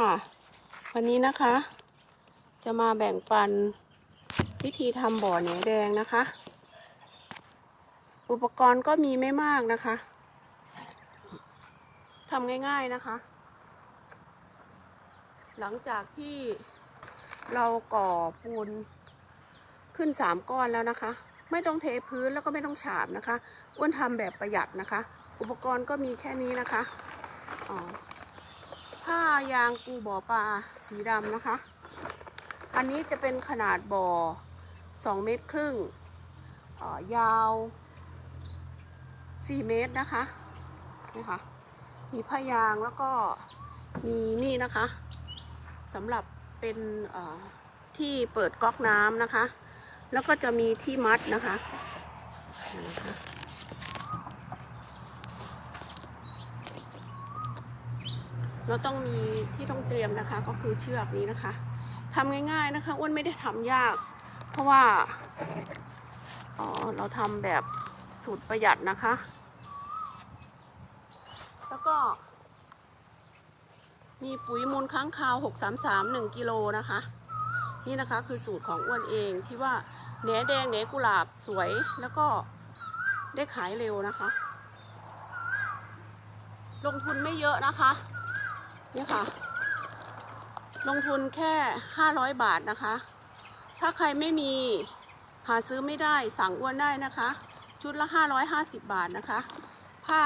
ค่ะ วันนี้นะคะ จะมาแบ่งปันวิธีทำบ่อเหนียแดงนะคะ อุปกรณ์ก็มีไม่มากนะคะทำง่ายๆนะคะ หลังจากที่เราก่อปูนขึ้นสามก้อนแล้วนะคะ ไม่ต้องเทพื้นแล้วก็ไม่ต้องฉาบนะคะอ้วนทำแบบประหยัดนะคะ อุปกรณ์ก็มีแค่นี้นะคะอ๋อ ผ้ายางปูบ่อปลาสีดำนะคะ อันนี้จะเป็นขนาดบ่อ2เมตรครึ่งยาว 4 เมตรนะคะนี่ค่ะมีผ้ายางแล้วก็มีนี่นะคะสำหรับเป็นที่เปิดก๊อกน้ำนะคะ แล้วก็จะมีที่มัดนะคะนะคะ เราต้องมีที่ต้องเตรียมนะคะ ก็คือเชือกนี้นะคะทำง่าย ๆนะคะอ้วนไม่ได้ทำยาก เพราะว่าอ๋อเราทำแบบสูตรประหยัดนะคะ แล้วก็ มีปุ๋ยมูลค้างคาว 633 1กิโลนะคะ นี่นะคะคือสูตรของอ้วนเองที่ว่าแหนแดงแหนกุหลาบสวยแล้วก็ได้ขายเร็วนะคะ ลงทุนไม่เยอะนะคะ นี่ค่ะ ลงทุนแค่500บาทนะคะ ถ้าใครไม่มีหาซื้อไม่ได้สั่งอ้วนได้นะคะ ชุดละ550บบาทนะคะ ผ้า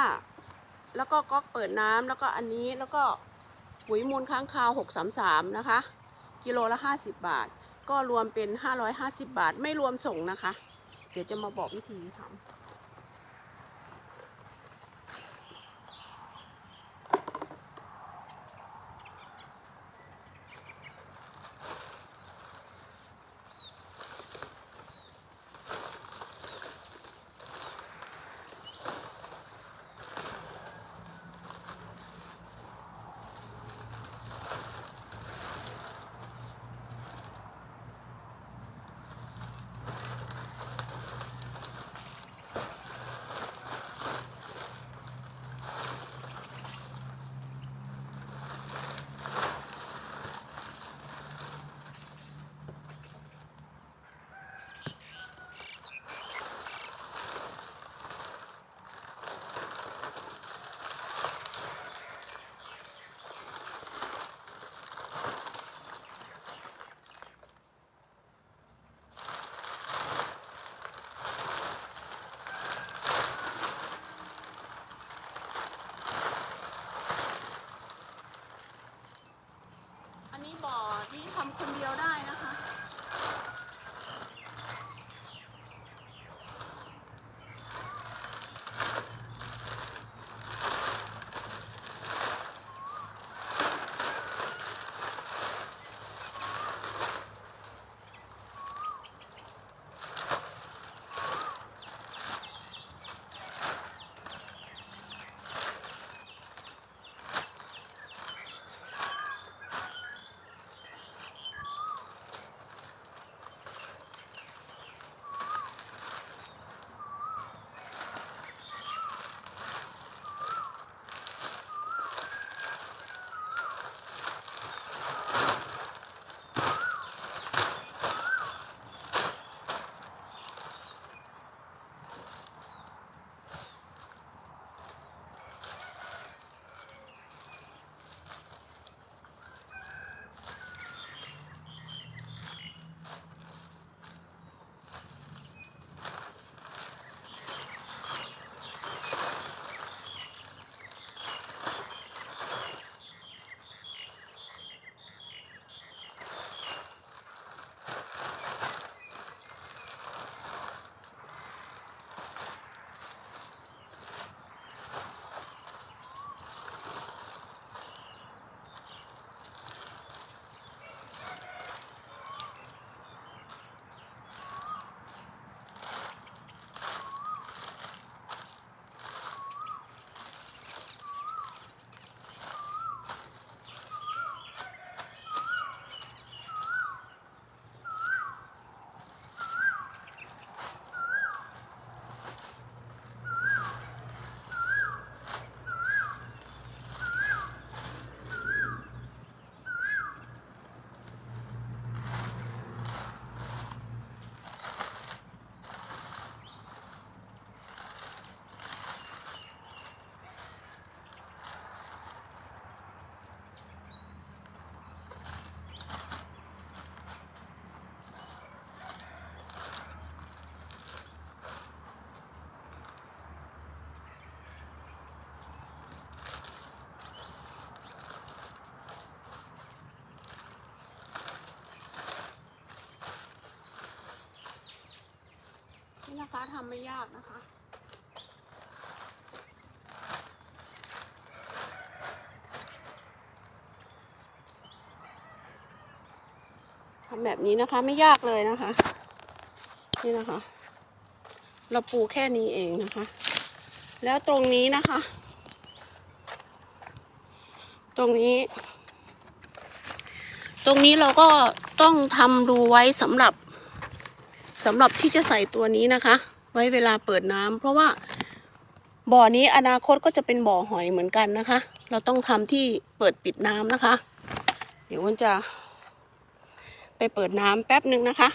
แล้วก็ก๊อกเปิดน้ำแล้วก็อันนี้แล้วก็ปุ๋ยมูลค้างคาว633นะคะ กิโลละ50บบาท ก็รวมเป็น550บาท ไม่รวมส่งนะคะ เดี๋ยวจะมาบอกวิธีทำ อันนี้ บ่อที่ทำคนเดียวได้นะคะ นะคะทำไม่ยากนะคะ ทำแบบนี้นะคะไม่ยากเลยนะคะ นี่นะคะ เราปูแค่นี้เองนะคะ แล้วตรงนี้นะคะ ตรงนี้ ตรงนี้เราก็ต้องทำรูไว้สำหรับ สำหรับที่จะใส่ตัวนี้นะคะ ไว้เวลาเปิดน้ำเพราะว่าบ่อนี้อนาคตก็จะเป็นบ่อหอยเหมือนกันนะคะ เราต้องทำที่เปิดปิดน้ำนะคะ เดี๋ยวมันจะ ไปเปิดน้ำแป๊บหนึ่งนะคะ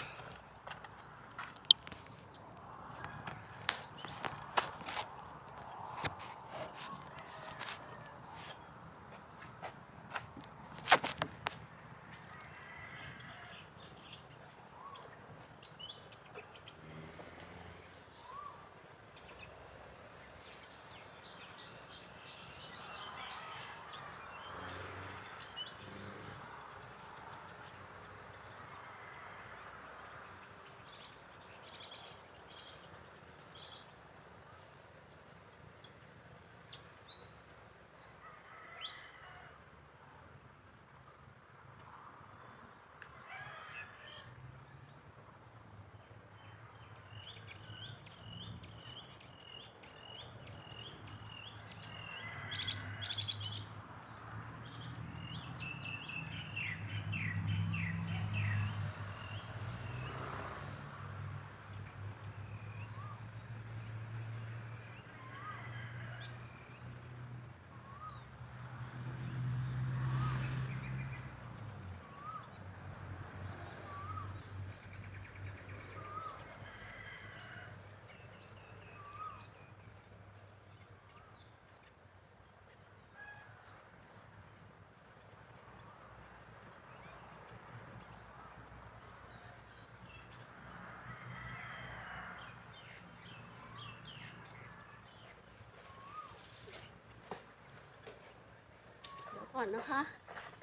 ก่อนนะคะ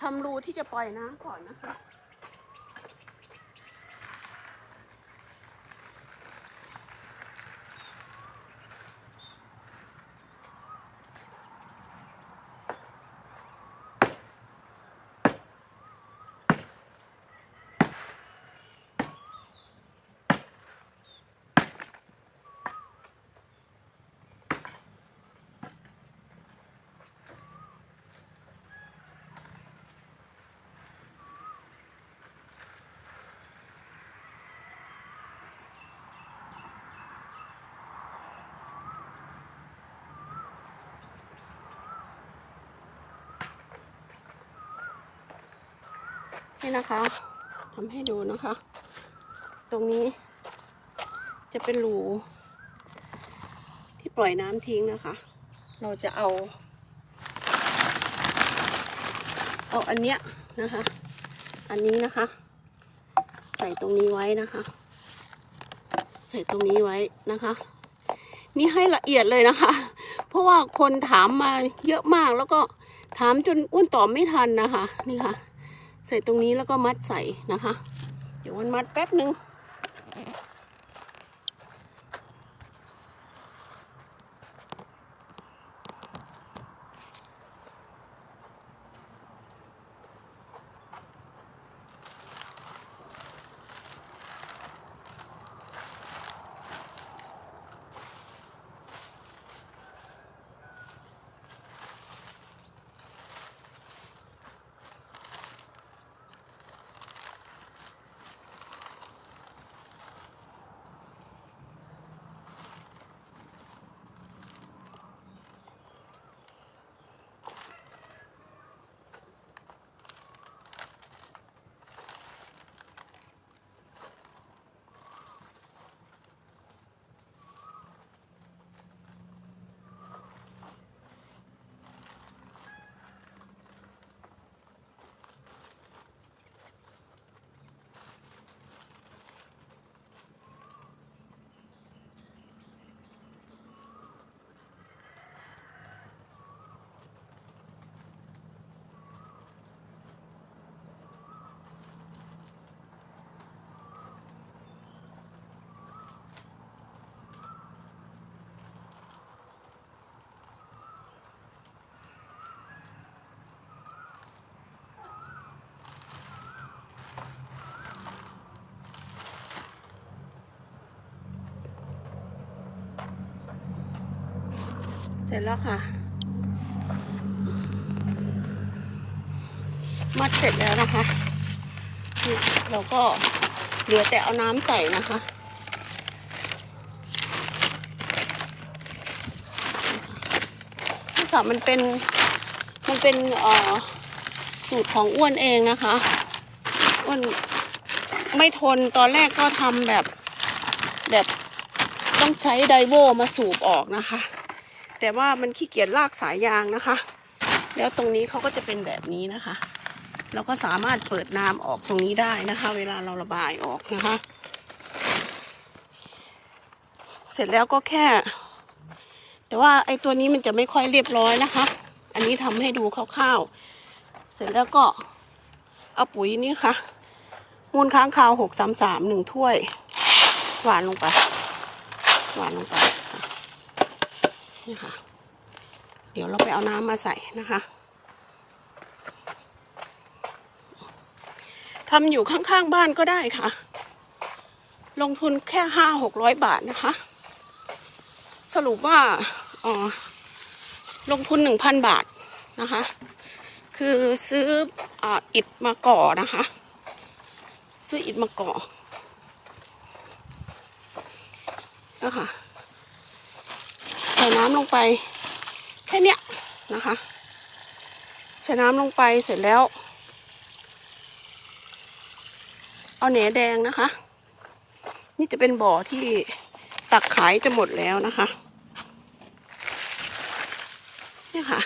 ทำรูที่จะปล่อยน้ำก่อนนะคะ นี่นะคะทำให้ดูนะคะ ตรงนี้ จะเป็นรูที่ปล่อยน้ำทิ้งนะคะ เราจะเอา เอาอันเนี้ยนะคะ อันนี้นะคะ ใส่ตรงนี้ไว้นะคะ ใส่ตรงนี้ไว้นะคะ นี่ให้ละเอียดเลยนะคะ เพราะว่าคนถามมาเยอะมากแล้วก็ถามจนอ้วนตอบไม่ทันนะคะ นี่ค่ะ ใส่ตรงนี้แล้วก็มัดใส่นะคะ เดี๋ยวมันมัดแป๊บหนึ่ง เสร็จแล้วค่ะ มัดเสร็จแล้วนะคะ เราก็เหลือแต่เอาน้ำใส่นะคะ นี่ค่ะมันเป็น มันเป็นอ่อสูตรของอ้วนเองนะคะ อ้วนไม่ทนตอนแรกก็ทำแบบแบบต้องใช้ไดโวมาสูบออกนะคะ แต่ว่ามันขี้เกียจลากสายยางนะคะ แล้วตรงนี้เขาก็จะเป็นแบบนี้นะคะ เราก็สามารถเปิดน้ำออกตรงนี้ได้นะคะ เวลาเราระบายออกนะคะ เสร็จแล้วก็แค่ แต่ว่าไอ้ตัวนี้มันจะไม่ค่อยเรียบร้อยนะคะ อันนี้ทำให้ดูคร่าวๆ เสร็จแล้วก็เอาปุ๋ยนี่ค่ะ มูลค้างคาวหกสามสามหนึ่งถ้วย หวานลงไป หวานลงไป นี่ค่ะ เดี๋ยวเราไปเอาน้ำมาใส่นะคะทำอยู่ข้างๆบ้านก็ได้ค่ะ ลงทุนแค่ห้าหกร้อยบาทนะคะ สรุปว่าอ๋อลงทุนหนึ่งพันบาทนะคะ คือซื้อออิฐมาก่อนะคะ ซื้ออิฐมาก่อแล้วค่ะ น้ำลงไป แค่เนี้ยนะคะ ใส่น้ำลงไปเสร็จแล้ว เอาแหนแดงนะคะ นี่จะเป็นบ่อที่ตักขายจะหมดแล้วนะคะนี่ค่ะ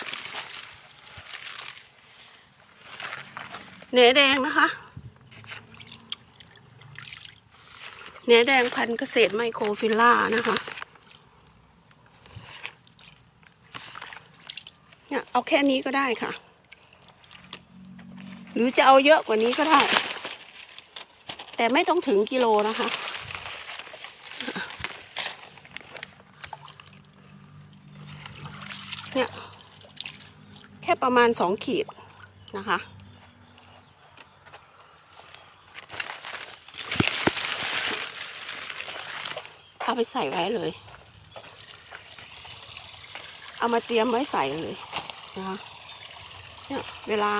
แหนแดงนะคะแหนแดงพันธุ์เกษตรไมโครฟิลล่านะคะ เอาแค่นี้ก็ได้ค่ะ หรือจะเอาเยอะกว่านี้ก็ได้ แต่ไม่ต้องถึงกิโลนะคะ เนี่ย แค่ประมาณสองขีดนะคะเอาไปใส่ไว้เลย เอามาเตรียมไว้ใส่เลย นะคะเนี่ยเวลา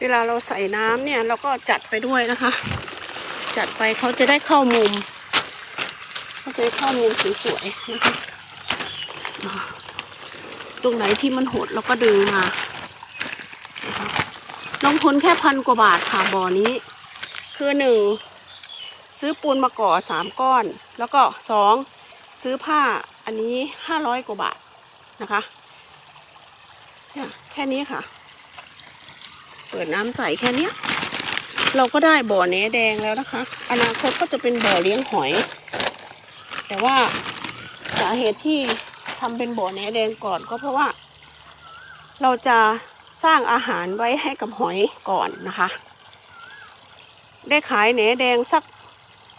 เวลาเราใส่น้ำเนี่ยเราก็จัดไปด้วยนะคะ จัดไปเขาจะได้เข้ามุมเขาจะได้เข้ามุมสวยๆนะคะตรงไหนที่มันหดเราก็ดึงมาลงทุนแค่พันกว่าบาทค่ะบ่อนี้ คือหนึ่งซื้อปูนมาก่อสามก้อน แล้วก็สองซื้อผ้าอันนี้ห้าร้อยกว่าบาทนะคะ แค่นี้ค่ะ เปิดน้ำใสแค่นี้เราก็ได้บ่อเนื้อแดงแล้วนะคะ อนาคตก็จะเป็นบ่อเลี้ยงหอย แต่ว่าสาเหตุที่ทำเป็นบ่อเนื้อแดงก่อนก็เพราะว่า เราจะสร้างอาหารไว้ให้กับหอยก่อนนะคะ ได้ขายเนื้อแดงสัก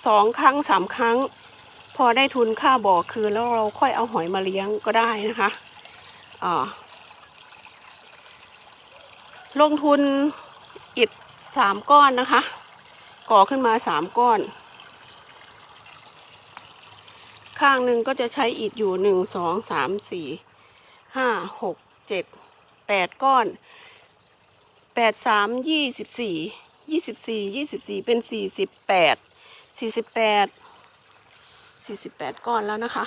สองครั้งสามครั้ง พอได้ทุนค่าบ่อคืนแล้วเราค่อยเอาหอยมาเลี้ยงก็ได้นะคะอ่า ลงทุนอิฐสามก้อนนะคะ ก่อขึ้นมาสามก้อน ข้างหนึ่งก็จะใช้อิฐอยู่หนึ่งสองสามสี่ห้าหกเจ็ดแปดก้อนแปดสามยี่สิบสี่ยี่สิบสี่ยี่สิบสี่เป็นสี่สิบแปดสี่สิบแปดสี่สิบแปดก้อนแล้วนะคะ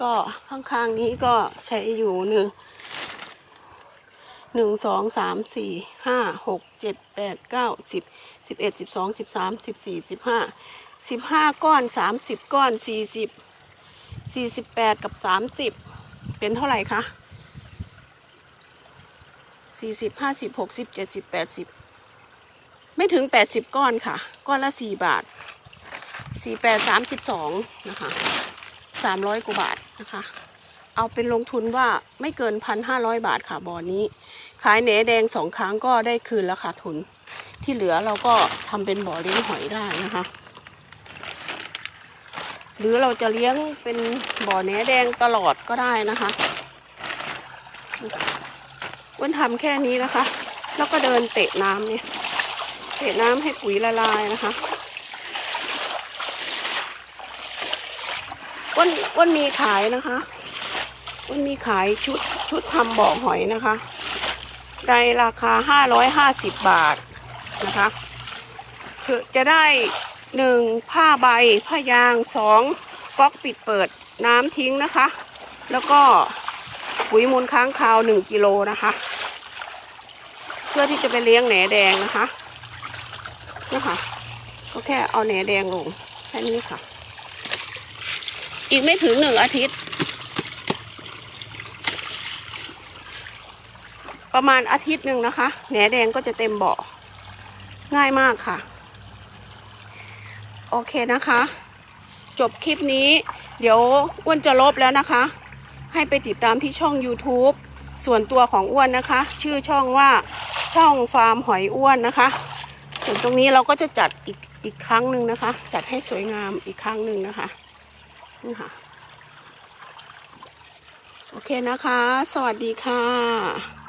ก็ข้างๆนี้ก็ใช้อยู่หนึ่ง หนึ่งสองสามสี่ห้าหกเจ็ดแปดเก้าสิบสิบเอ็ดสิบสองสิบสามสิบสี่สิบห้าสิบห้าก้อนสามสิบก้อนสี่สิบสี่สิบแปดกับสามสิบเป็นเท่าไหร่คะสี่สิบห้าสิบหกสิบเจ็ดสิบแปดสิบไม่ถึงแปดสิบก้อนค่ะ ก้อนละสี่บาทสี่แปดสามสิบสองนะคะสามร้อยกว่าบาทนะคะ เอาเป็นลงทุนว่าไม่เกินพันห้าร้อยบาทค่ะบ่อนี้ ขายเหนแดงสองครั้งก็ได้คืนแล้วค่ะทุน ที่เหลือเราก็ทำเป็นบ่อเลี้ยงหอยได้นะคะ หรือเราจะเลี้ยงเป็นบ่อเนื้อแดงตลอดก็ได้นะคะวันทำแค่นี้นะคะ แล้วก็เดินเตะน้ำเนี่ย เตะน้ำให้ปุ๋ยละลายนะคะอ้วันอ้วันมีขายนะคะ มันมีขายชุดชุดทำบ่อหอยนะคะในราคา 550 บาทนะคะ คือจะได้หนึ่งผ้าใบผ้ายางสองก๊อกปิดเปิดน้ำทิ้งนะคะ แล้วก็ปุ๋ยมูลค้างคาว 1 กิโลนะคะ เพื่อที่จะไปเลี้ยงแหนแดงนะคะนะคะก็แค่เอาแหนแดงลงแค่นี้ค่ะ อีกไม่ถึงหนึ่งอาทิตย์ ประมาณอาทิตย์หนึ่งนะคะ แหนแดงก็จะเต็มบ่อง่ายมากค่ะ โอเคนะคะ จบคลิปนี้ เดี๋ยวอ้วนจะลบแล้วนะคะ ให้ไปติดตามที่ช่อง YouTube ส่วนตัวของอ้วนนะคะ ชื่อช่องว่าช่องฟาร์มหอยอ้วนนะคะส่วนตรงนี้เราก็จะจัดอีกอีกครั้งหนึ่งนะคะ จัดให้สวยงามอีกครั้งหนึ่งนะคะนี่ค่ะโอเคนะคะ สวัสดีค่ะ